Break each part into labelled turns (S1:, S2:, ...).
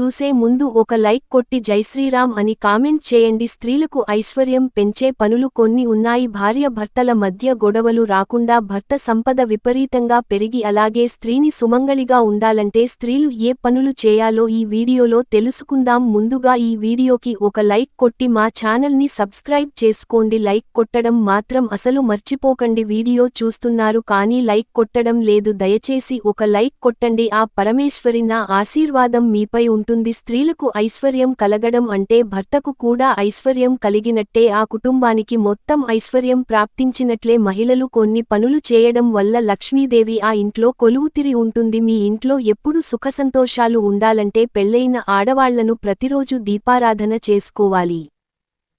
S1: చూసే ముందు ఒక లైక్ కొట్టి జైశ్రీరామ్ అని కామెంట్ చేయండి. స్త్రీలకు ఐశ్వర్యం పెంచే పనులు కొన్ని ఉన్నాయి. భార్య భర్తల మధ్య గొడవలు రాకుండా భర్త సంపద విపరీతంగా పెరిగి అలాగే స్త్రీని సుమంగళిగా ఉండాలంటే స్త్రీలు ఏ పనులు చేయాలో ఈ వీడియోలో తెలుసుకుందాం. ముందుగా ఈ వీడియోకి ఒక లైక్ కొట్టి మా ఛానల్ని సబ్స్క్రైబ్ చేసుకోండి. లైక్ కొట్టడం మాత్రం అసలు మర్చిపోకండి. వీడియో చూస్తున్నారు కానీ లైక్ కొట్టడం లేదు. దయచేసి ఒక లైక్ కొట్టండి. ఆ పరమేశ్వరి నా ఆశీర్వాదం మీపై ఉంటుంది. స్త్రీలకు ఐశ్వర్యం కలగడం అంటే భర్తకు కూడా ఐశ్వర్యం కలిగినట్టే. ఆ కుటుంబానికి మొత్తం ఐశ్వర్యం ప్రాప్తించినట్లే మహిళలు కొన్ని పనులు చేయడం వల్ల లక్ష్మీదేవి ఆ ఇంట్లో కొలువుతిరి ఉంటుంది. మీ ఇంట్లో ఎప్పుడు సుఖసంతోషాలు ఉండాలంటే పెళ్ళైన ఆడవాళ్ళను ప్రతిరోజు దీపారాధన చేసుకోవాలి.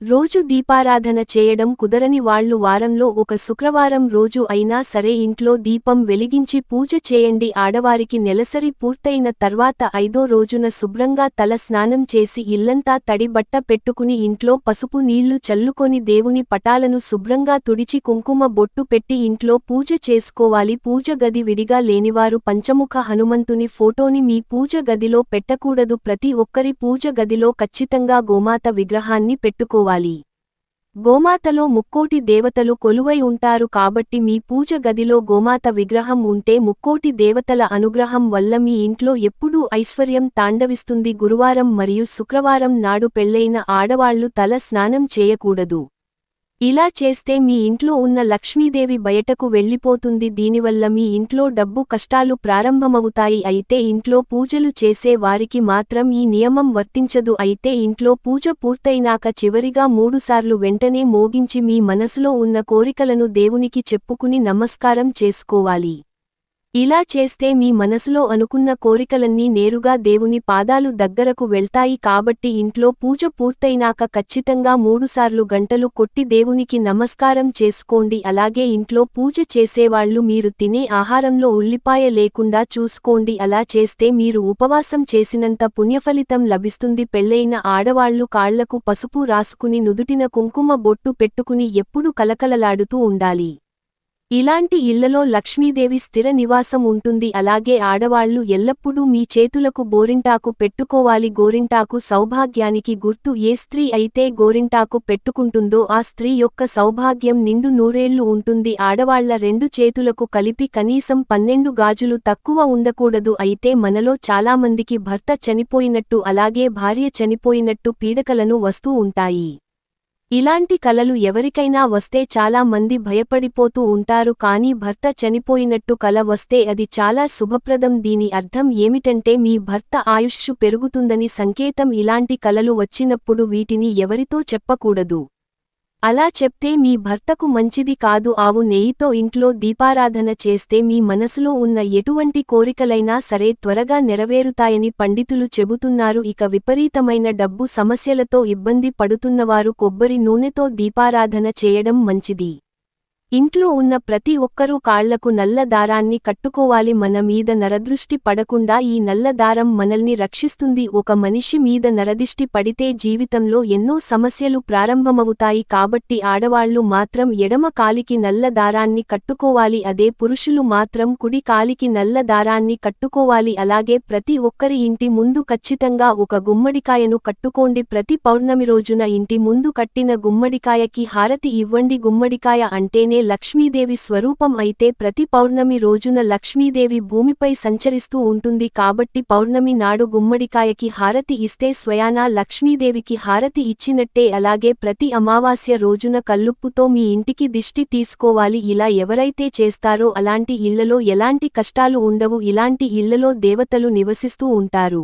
S1: రోజు దీపారాధన చేయడం కుదరని వాళ్ళు వారంలో ఒక శుక్రవారం రోజు అయినా సరే ఇంట్లో దీపం వెలిగించి పూజ చేయండి. ఆడవారికి నెలసరి పూర్తయిన తర్వాత ఐదో రోజున శుభ్రంగా తల స్నానం చేసి ఇల్లంతా తడి బట్ట పెట్టుకుని ఇంట్లో పసుపు నీళ్ళు చల్లుకొని దేవుని పటాలను శుభ్రంగా తుడిచి కుంకుమ బొట్టు పెట్టి ఇంట్లో పూజ చేసుకోవాలి. పూజ గది విడిగా లేనివారు పంచముఖ హనుమంతుని ఫోటోని మీ పూజ గదిలో పెట్టకూడదు. ప్రతి ఒక్కరి పూజ గదిలో ఖచ్చితంగా గోమాత విగ్రహాన్ని పెట్టుకోవాలి. గోమాతలో ముక్కోటి దేవతలు కొలువై ఉంటారు కాబట్టి మీ పూజ గదిలో గోమాత విగ్రహం ఉంటే ముక్కోటి దేవతల అనుగ్రహం వల్ల మీ ఇంట్లో ఎప్పుడూ ఐశ్వర్యం తాండవిస్తుంది గురువారం మరియు శుక్రవారం నాడు పెళ్ళైన ఆడవాళ్ళు తల స్నానం చేయకూడదు. ఇలా చేస్తే మీ ఇంట్లో ఉన్న లక్ష్మీదేవి బయటకు వెళ్ళిపోతుంది. దీనివల్ల మీ ఇంట్లో డబ్బు కష్టాలు ప్రారంభమవుతాయి. అయితే ఇంట్లో పూజలు చేసే వారికి మాత్రం ఈ నియమం వర్తించదు. అయితే ఇంట్లో పూజ పూర్తయినాక చివరిగా మూడుసార్లు వెంటనే మోగించి మీ మనసులో ఉన్న కోరికలను దేవునికి చెప్పుకుని నమస్కారం చేసుకోవాలి. ఇలా చేస్తే మీ మనసులో అనుకున్న కోరికలన్నీ నేరుగా దేవుని పాదాలు దగ్గరకు వెళ్తాయి కాబట్టి ఇంట్లో పూజ పూర్తయినాక ఖచ్చితంగా మూడుసార్లు గంటలు కొట్టి దేవునికి నమస్కారం చేసుకోండి. అలాగే ఇంట్లో పూజ చేసేవాళ్ళు మీరు తినే ఆహారంలో ఉల్లిపాయ లేకుండా చూసుకోండి. అలా చేస్తే మీరు ఉపవాసం చేసినంత పుణ్యఫలితం లభిస్తుంది. పెళ్ళైన ఆడవాళ్ళు కాళ్ళకు పసుపు రాసుకుని నుదుటిన కుంకుమ బొట్టు పెట్టుకుని ఎప్పుడు కలకలలాడుతూ ఉండాలి. ఇలాంటి ఇళ్ళలో లక్ష్మీదేవి స్థిర నివాసం ఉంటుంది. అలాగే ఆడవాళ్ళు ఎల్లప్పుడూ మీ చేతులకు గోరింటాకు పెట్టుకోవాలి. గోరింటాకు సౌభాగ్యానికి గుర్తు. ఏ స్త్రీ అయితే గోరింటాకు పెట్టుకుంటుందో ఆ స్త్రీ యొక్క సౌభాగ్యం నిండు నూరేళ్ళు ఉంటుంది. ఆడవాళ్ళ రెండు చేతులకు కలిపి కనీసం పన్నెండు గాజులు తక్కువ ఉండకూడదు. అయితే మనలో చాలామందికి భర్త చనిపోయినట్టు అలాగే భార్య చనిపోయినట్టు పీడకలను వస్తూ ఉంటాయి. ఇలాంటి కలలు ఎవరికైనా వస్తే చాలా మంది భయపడిపోతూ ఉంటారు కానీ భర్త చనిపోయినట్టు కల వస్తే అది చాలా శుభప్రదం. దీని అర్థం ఏమిటంటే మీ భర్త ఆయుష్షు పెరుగుతుందని సంకేతం. ఇలాంటి కలలు వచ్చినప్పుడు వీటిని ఎవరితో చెప్పకూడదు. అలా చెప్తే మీ భర్తకు మంచిది కాదు ఆవు నెయ్యితో ఇంట్లో దీపారాధన చేస్తే మీ మనసులో ఉన్న ఎటువంటి కోరికలైనా సరే త్వరగా నెరవేరుతాయని పండితులు చెబుతున్నారు. ఇక విపరీతమైన డబ్బు సమస్యలతో ఇబ్బంది పడుతున్నవారు కొబ్బరి నూనెతో దీపారాధన చేయడం మంచిది. ఇంట్లో ఉన్న ప్రతి ఒక్కరూ కాళ్ళకు నల్ల దారాన్ని కట్టుకోవాలి. మన మీద నరదృష్టి పడకుండా ఈ నల్ల దారం మనల్ని రక్షిస్తుంది. ఒక మనిషి మీద నరదిష్టి పడితే జీవితంలో ఎన్నో సమస్యలు ప్రారంభమవుతాయి. కాబట్టి ఆడవాళ్ళు మాత్రం ఎడమ కాలికి నల్ల దారాన్ని కట్టుకోవాలి. అదే పురుషులు మాత్రం కుడి కాలికి నల్ల దారాన్ని కట్టుకోవాలి. అలాగే ప్రతి ఒక్కరి ఇంటి ముందు ఖచ్చితంగా ఒక గుమ్మడికాయను కట్టుకోండి. ప్రతి పౌర్ణమి రోజున ఇంటి ముందు కట్టిన గుమ్మడికాయకి హారతి ఇవ్వండి. గుమ్మడికాయ అంటేనే లక్ష్మీదేవి స్వరూపం అయితే ప్రతి పౌర్ణమి రోజున లక్ష్మీదేవి భూమిపై సంచరిస్తూ ఉంటుంది కాబట్టి పౌర్ణమి నాడు గుమ్మడికాయకి హారతి ఇస్తే స్వయానా లక్ష్మీదేవికి హారతి ఇచ్చినట్టే అలాగే ప్రతి అమావాస్య రోజున కల్లుప్పుతో మీ ఇంటికి దిష్టి తీసుకోవాలి. ఇలా ఎవరైతే చేస్తారో అలాంటి ఇళ్ళలో ఎలాంటి కష్టాలు ఉండవు. ఇలాంటి ఇళ్ళలో దేవతలు నివసిస్తూ ఉంటారు.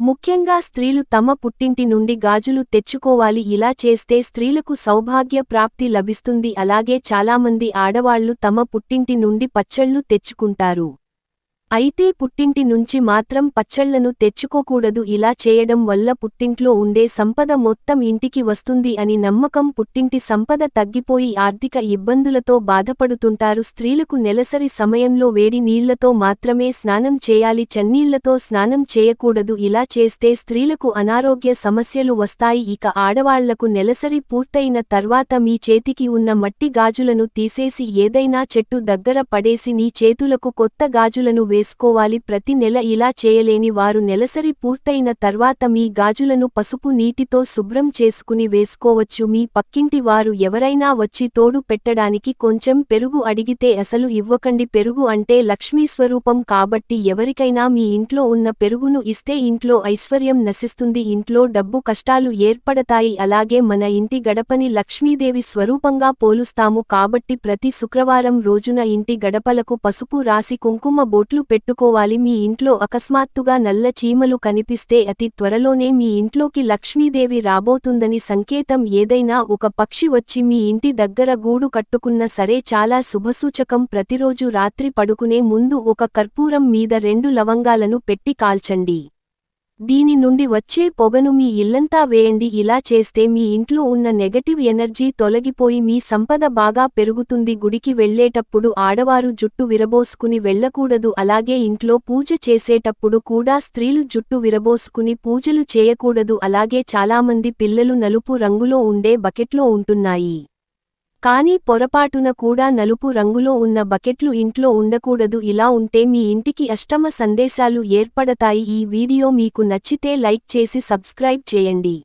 S1: ముఖ్యంగా స్త్రీలు తమ పుట్టింటి నుండి గాజులు తెచ్చుకోవాలి. ఇలా చేస్తే స్త్రీలకు సౌభాగ్య ప్రాప్తి లభిస్తుంది. అలాగే చాలామంది ఆడవాళ్ళు తమ పుట్టింటి నుండి పచ్చళ్ళు తెచ్చుకుంటారు. అయితే పుట్టింటి నుంచి మాత్రం పచ్చళ్ళను తెచ్చుకోకూడదు. ఇలా చేయడం వల్ల పుట్టింట్లో ఉండే సంపద మొత్తం ఇంటికి వస్తుంది అని నమ్మకం పుట్టింటి సంపద తగ్గిపోయి ఆర్థిక ఇబ్బందులతో బాధపడుతుంటారు. స్త్రీలకు నెలసరి సమయంలో వేడి నీళ్ళతో మాత్రమే స్నానం చేయాలి. చన్నీళ్ళతో స్నానం చేయకూడదు. ఇలా చేస్తే స్త్రీలకు అనారోగ్య సమస్యలు వస్తాయి. ఇక ఆడవాళ్ళకు నెలసరి పూర్తయిన తర్వాత మీ చేతికి ఉన్న మట్టి గాజులను తీసేసి ఏదైనా చెట్టు దగ్గర పడేసి నీ చేతులకు కొత్త గాజులను వేసుకోవాలి. ప్రతి నెల ఇలా చేయలేని వారు నెలసరి పూర్తయిన తర్వాత మీ గాజులను పసుపు నీటితో శుభ్రం చేసుకుని వేసుకోవచ్చు. మీ పక్కింటి వారు ఎవరైనా వచ్చి తోడు పెట్టడానికి కొంచెం పెరుగు అడిగితే అసలు ఇవ్వకండి. పెరుగు అంటే లక్ష్మీ స్వరూపం కాబట్టి ఎవరికైనా మీ ఇంట్లో ఉన్న పెరుగును ఇస్తే ఇంట్లో ఐశ్వర్యం నశిస్తుంది. ఇంట్లో డబ్బు కష్టాలు ఏర్పడతాయి. అలాగే మన ఇంటి గడపని లక్ష్మీదేవి స్వరూపంగా పోలుస్తాము కాబట్టి ప్రతి శుక్రవారం రోజున ఇంటి గడపలకు పసుపు రాసి కుంకుమ బొట్లు పెట్టుకోవాలి. మీ ఇంట్లో అకస్మాత్తుగా నల్ల చీమలు కనిపిస్తే అతి త్వరలోనే మీ ఇంట్లోకి లక్ష్మీదేవి రాబోతుందని సంకేతం ఏదైనా ఒక పక్షి వచ్చి మీ ఇంటి దగ్గర గూడు కట్టుకున్న సరే చాలా శుభసూచకం. ప్రతిరోజు రాత్రి పడుకునే ముందు ఒక కర్పూరం మీద రెండు లవంగాలను పెట్టి కాల్చండి. దీని నుండి వచ్చే పొగను మీ ఇల్లంతా వేయండి. ఇలా చేస్తే మీ ఇంట్లో ఉన్న నెగటివ్ ఎనర్జీ తొలగిపోయి మీ సంపద బాగా పెరుగుతుంది. గుడికి వెళ్ళేటప్పుడు ఆడవారు జుట్టు విరబోసుకుని వెళ్ళకూడదు. అలాగే ఇంట్లో పూజ చేసేటప్పుడు కూడా స్త్రీలు జుట్టు విరబోసుకుని పూజలు చేయకూడదు. అలాగే చాలామంది పిల్లలు నలుపు రంగులో ఉండే బకెట్లో ఉంటున్నాయి. కానీ పొరపాటున కూడా నలుపు రంగులో ఉన్న బకెట్లు ఇంట్లో ఉండకూడదు. ఇలా ఉంటే మీ ఇంటికి అష్టమ సందేశాలు ఏర్పడతాయి. ఈ వీడియో మీకు నచ్చితే లైక్ చేసి సబ్స్క్రైబ్ చేయండి.